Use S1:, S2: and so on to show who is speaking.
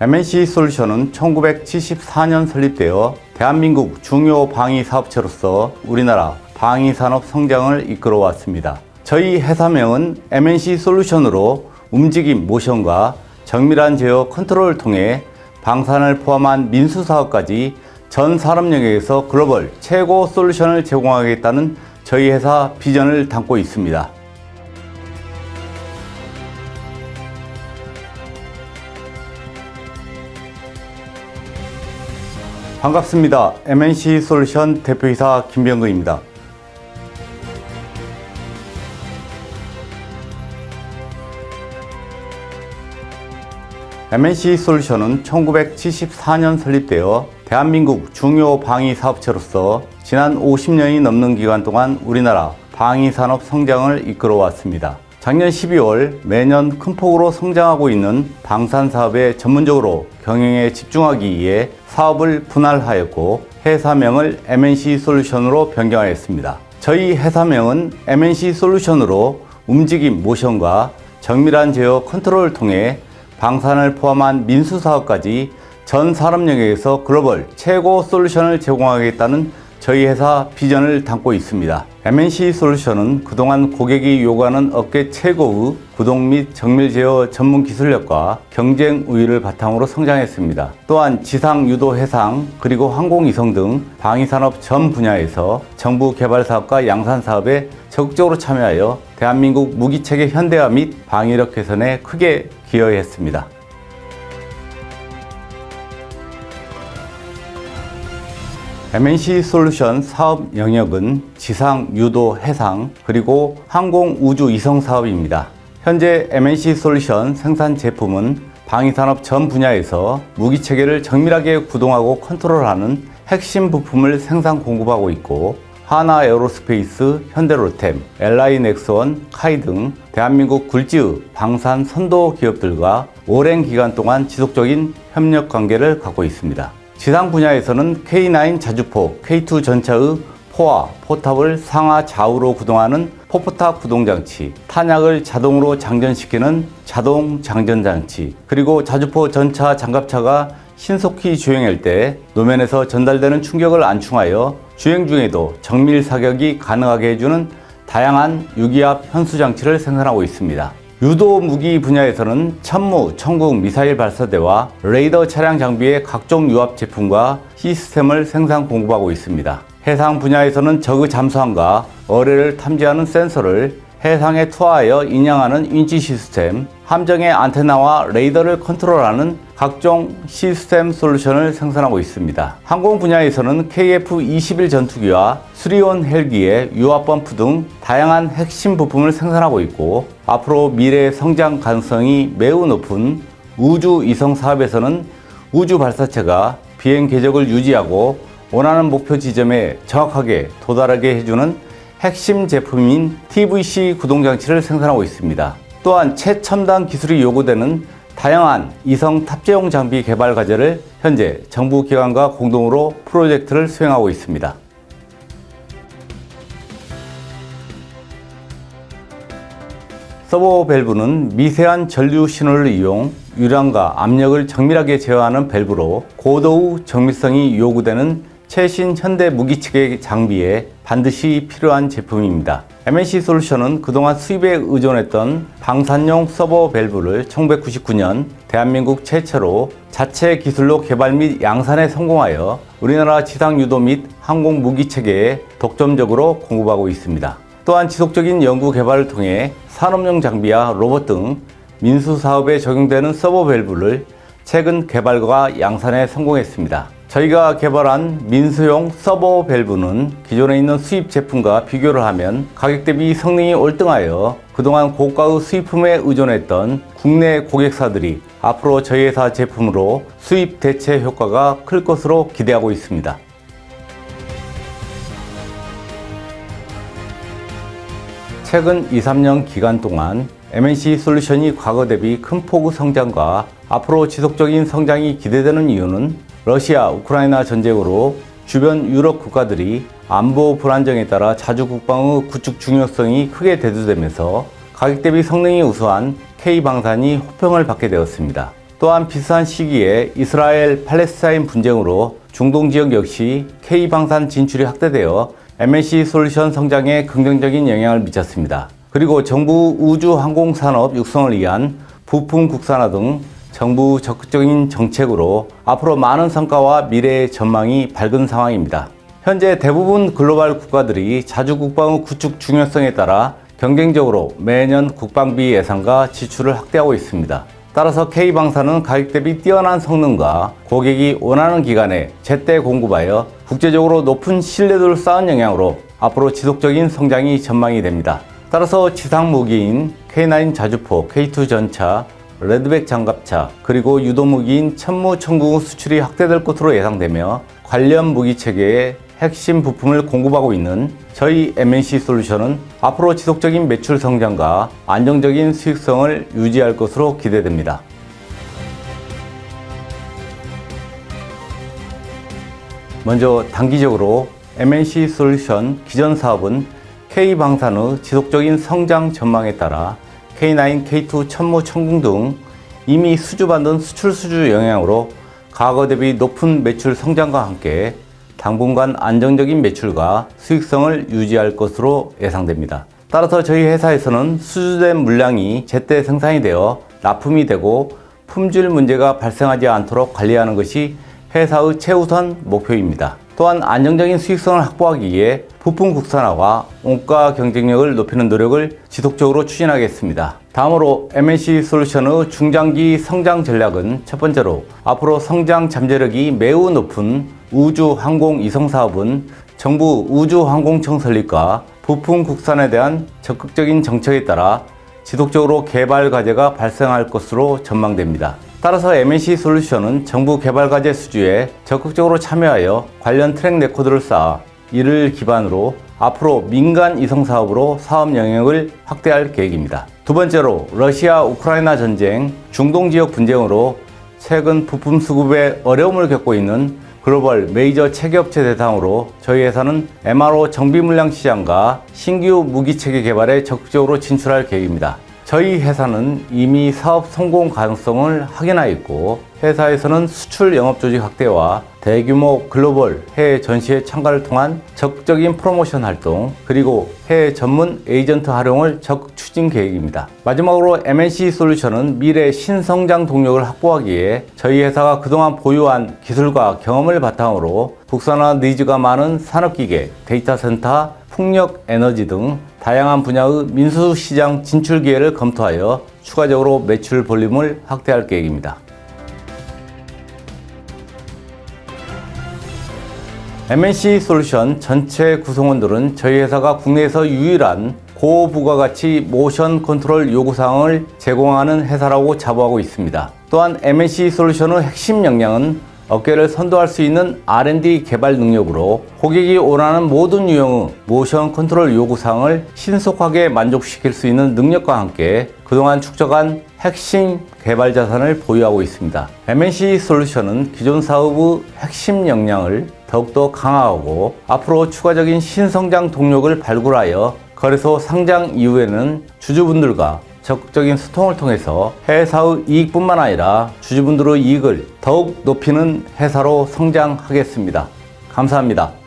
S1: MNC 솔루션은 1974년 설립되어 대한민국 중요 방위 사업체로서 우리나라 방위 산업 성장을 이끌어 왔습니다. 저희 회사명은 MNC 솔루션으로 움직임 모션과 정밀한 제어 컨트롤을 통해 방산을 포함한 민수 사업까지 전 산업 영역에서 글로벌 최고 솔루션을 제공하겠다는 저희 회사 비전을 담고 있습니다. 반갑습니다. MNC 솔루션 대표이사 김병근입니다. MNC 솔루션은 1974년 설립되어 대한민국 중요 방위 사업체로서 지난 50년이 넘는 기간 동안 우리나라 방위 산업 성장을 이끌어 왔습니다. 작년 12월 매년 큰 폭으로 성장하고 있는 방산 사업에 전문적으로 경영에 집중하기 위해 사업을 분할하였고 회사명을 MNC 솔루션으로 변경하였습니다. 저희 회사명은 MNC 솔루션으로 움직임 모션과 정밀한 제어 컨트롤을 통해 방산을 포함한 민수 사업까지 전 산업 영역에서 글로벌 최고 솔루션을 제공하겠다는 저희 회사 비전을 담고 있습니다. MNC 솔루션은 그동안 고객이 요구하는 업계 최고의 구동 및 정밀 제어 전문 기술력과 경쟁 우위를 바탕으로 성장했습니다. 또한 지상 유도 해상 그리고 항공 이송 등 방위 산업 전 분야에서 정부 개발 사업과 양산 사업에 적극적으로 참여하여 대한민국 무기 체계 현대화 및 방위력 개선에 크게 기여했습니다. MNC 솔루션 사업 영역은 지상, 유도, 해상, 그리고 항공, 우주, 이성 사업입니다. 현재 MNC 솔루션 생산 제품은 방위산업 전 분야에서 무기 체계를 정밀하게 구동하고 컨트롤하는 핵심 부품을 생산 공급하고 있고 하나 에어로스페이스, 현대로템, LI 넥스원, 카이 등 대한민국 굴지의 방산 선도 기업들과 오랜 기간 동안 지속적인 협력 관계를 갖고 있습니다. 지상 분야에서는 K9 자주포, K2 전차의 포와 포탑을 상하 좌우로 구동하는 포포탑 구동장치, 탄약을 자동으로 장전시키는 자동 장전장치, 그리고 자주포 전차 장갑차가 신속히 주행할 때 노면에서 전달되는 충격을 안충하여 주행 중에도 정밀 사격이 가능하게 해주는 다양한 유기압 현수 장치를 생산하고 있습니다. 유도 무기 분야에서는 천무, 천국 미사일 발사대와 레이더 차량 장비의 각종 유압 제품과 시스템을 생산 공급하고 있습니다. 해상 분야에서는 저그 잠수함과 어뢰를 탐지하는 센서를 해상에 투하하여 인양하는 인지 시스템, 함정의 안테나와 레이더를 컨트롤하는 각종 시스템 솔루션을 생산하고 있습니다. 항공 분야에서는 KF-21 전투기와 수리온 헬기의 유압 펌프 등 다양한 핵심 부품을 생산하고 있고 앞으로 미래 성장 가능성이 매우 높은 우주 이성 사업에서는 우주 발사체가 비행 궤적을 유지하고 원하는 목표 지점에 정확하게 도달하게 해주는 핵심 제품인 TVC 구동장치를 생산하고 있습니다. 또한 최첨단 기술이 요구되는 다양한 이성 탑재용 장비 개발 과제를 현재 정부 기관과 공동으로 프로젝트를 수행하고 있습니다. 서버 밸브는 미세한 전류 신호를 이용 유량과 압력을 정밀하게 제어하는 밸브로 고도의 정밀성이 요구되는 최신 현대 무기체계 장비에 반드시 필요한 제품입니다. MNC 솔루션은 그동안 수입에 의존했던 방산용 서버 밸브를 1999년 대한민국 최초로 자체 기술로 개발 및 양산에 성공하여 우리나라 지상 유도 및 항공 무기 체계에 독점적으로 공급하고 있습니다. 또한 지속적인 연구 개발을 통해 산업용 장비와 로봇 등 민수 사업에 적용되는 서버 밸브를 최근 개발과 양산에 성공했습니다. 저희가 개발한 민수용 서버 밸브는 기존에 있는 수입 제품과 비교를 하면 가격 대비 성능이 월등하여 그동안 고가의 수입품에 의존했던 국내 고객사들이 앞으로 저희 회사 제품으로 수입 대체 효과가 클 것으로 기대하고 있습니다. 최근 2, 3년 기간 동안 MNC 솔루션이 과거 대비 큰 폭의 성장과 앞으로 지속적인 성장이 기대되는 이유는 러시아, 우크라이나 전쟁으로 주변 유럽 국가들이 안보 불안정에 따라 자주 국방의 구축 중요성이 크게 대두되면서 가격 대비 성능이 우수한 K방산이 호평을 받게 되었습니다. 또한 비슷한 시기에 이스라엘 팔레스타인 분쟁으로 중동 지역 역시 K방산 진출이 확대되어 MNC 솔루션 성장에 긍정적인 영향을 미쳤습니다. 그리고 정부 우주 항공 산업 육성을 위한 부품 국산화 등 정부 적극적인 정책으로 앞으로 많은 성과와 미래의 전망이 밝은 상황입니다. 현재 대부분 글로벌 국가들이 자주 국방의 구축 중요성에 따라 경쟁적으로 매년 국방비 예산과 지출을 확대하고 있습니다. 따라서 K방사는 가격 대비 뛰어난 성능과 고객이 원하는 기간에 제때 공급하여 국제적으로 높은 신뢰도를 쌓은 영향으로 앞으로 지속적인 성장이 전망이 됩니다. 따라서 지상 무기인 K9 자주포, K2 전차, 레드백 장갑차, 그리고 유도 무기인 천무 천궁 수출이 확대될 것으로 예상되며 관련 무기 체계에 핵심 부품을 공급하고 있는 저희 MNC 솔루션은 앞으로 지속적인 매출 성장과 안정적인 수익성을 유지할 것으로 기대됩니다. 먼저 단기적으로 MNC 솔루션 기존 사업은 K방산의 지속적인 성장 전망에 따라 K9, K2, 천무, 천궁 등 이미 수주받은 수출 수주 영향으로 과거 대비 높은 매출 성장과 함께 당분간 안정적인 매출과 수익성을 유지할 것으로 예상됩니다. 따라서 저희 회사에서는 수주된 물량이 제때 생산이 되어 납품이 되고 품질 문제가 발생하지 않도록 관리하는 것이 회사의 최우선 목표입니다. 또한 안정적인 수익성을 확보하기 위해 부품 국산화와 원가 경쟁력을 높이는 노력을 지속적으로 추진하겠습니다. 다음으로 MNC 솔루션의 중장기 성장 전략은 첫 번째로 앞으로 성장 잠재력이 매우 높은 우주 항공 이송 사업은 정부 우주항공청 설립과 부품 국산에 대한 적극적인 정책에 따라 지속적으로 개발 과제가 발생할 것으로 전망됩니다. 따라서 MNC 솔루션은 정부 개발 과제 수주에 적극적으로 참여하여 관련 트랙 레코드를 쌓아 이를 기반으로 앞으로 민간 이송 사업으로 사업 영역을 확대할 계획입니다. 두 번째로 러시아 우크라이나 전쟁, 중동 지역 분쟁으로 최근 부품 수급에 어려움을 겪고 있는 글로벌 메이저 체계업체 대상으로 저희 회사는 MRO 정비 물량 시장과 신규 무기 체계 개발에 적극적으로 진출할 계획입니다. 저희 회사는 이미 사업 성공 가능성을 확인하였고 회사에서는 수출 영업 조직 확대와 대규모 글로벌 해외 전시회 참가를 통한 적극적인 프로모션 활동 그리고 해외 전문 에이전트 활용을 적극 추진 계획입니다. 마지막으로 MNC 솔루션은 미래 신성장 동력을 확보하기 위해 저희 회사가 그동안 보유한 기술과 경험을 바탕으로 국산화 니즈가 많은 산업기계, 데이터 센터, 풍력 에너지 등 다양한 분야의 민수시장 진출 기회를 검토하여 추가적으로 매출 볼륨을 확대할 계획입니다. MNC 솔루션 전체 구성원들은 저희 회사가 국내에서 유일한 고부가가치 모션 컨트롤 요구사항을 제공하는 회사라고 자부하고 있습니다. 또한 MNC 솔루션의 핵심 역량은 업계를 선도할 수 있는 R&D 개발 능력으로 고객이 원하는 모든 유형의 모션 컨트롤 요구사항을 신속하게 만족시킬 수 있는 능력과 함께 그동안 축적한 핵심 개발 자산을 보유하고 있습니다. MNC 솔루션은 기존 사업의 핵심 역량을 더욱더 강화하고 앞으로 추가적인 신성장 동력을 발굴하여 거래소 상장 이후에는 주주분들과 적극적인 소통을 통해서 회사의 이익뿐만 아니라 주주분들의 이익을 더욱 높이는 회사로 성장하겠습니다. 감사합니다.